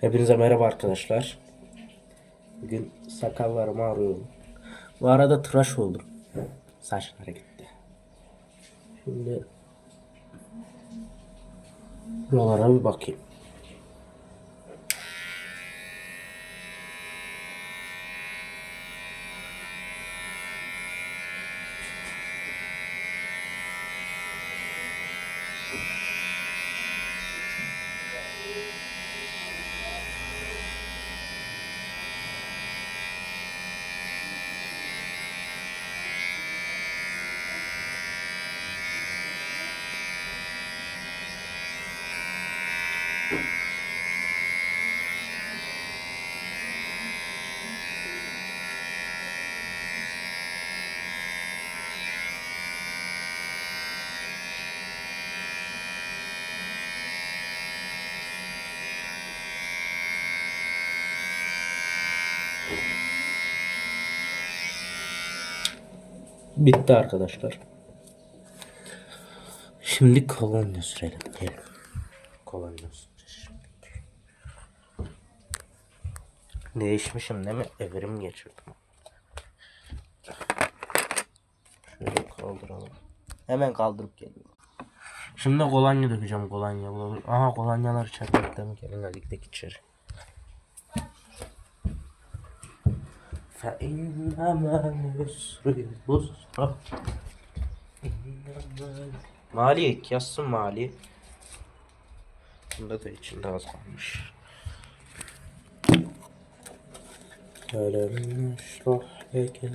Hepinize merhaba arkadaşlar. Bugün sakallarımı arıyorum. Bu arada tıraş oldum. Saçlar gitti. Şimdi buralara bir bakayım. Bitti arkadaşlar. Şimdi kolonya sürelim. Gelin. Kolonya süreceğiz. Değişmişim değil mi? Evrim geçirdim. Şöyle kaldıralım. Hemen kaldırıp geliyorum. Şimdi kolonya dökeceğim kolonya. bulalım. Aha kolonyalar içeride mi? Gelin hadi gidelim içeri. فإنما العسر يسرا Mali yazsın Mali. Bunda da içinde az kalmış. Öyle şroh leke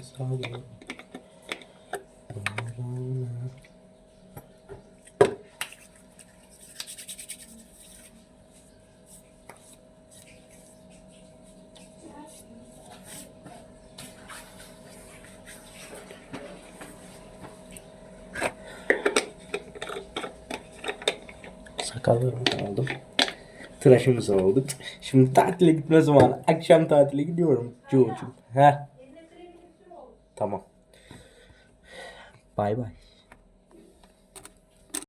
Sakallarımı aldım. Tıraşımızı olduk. Şimdi tatile gitme zamanı. Akşam tatile gidiyorum. Çocuğum. Heh. Tamam. Bay bay.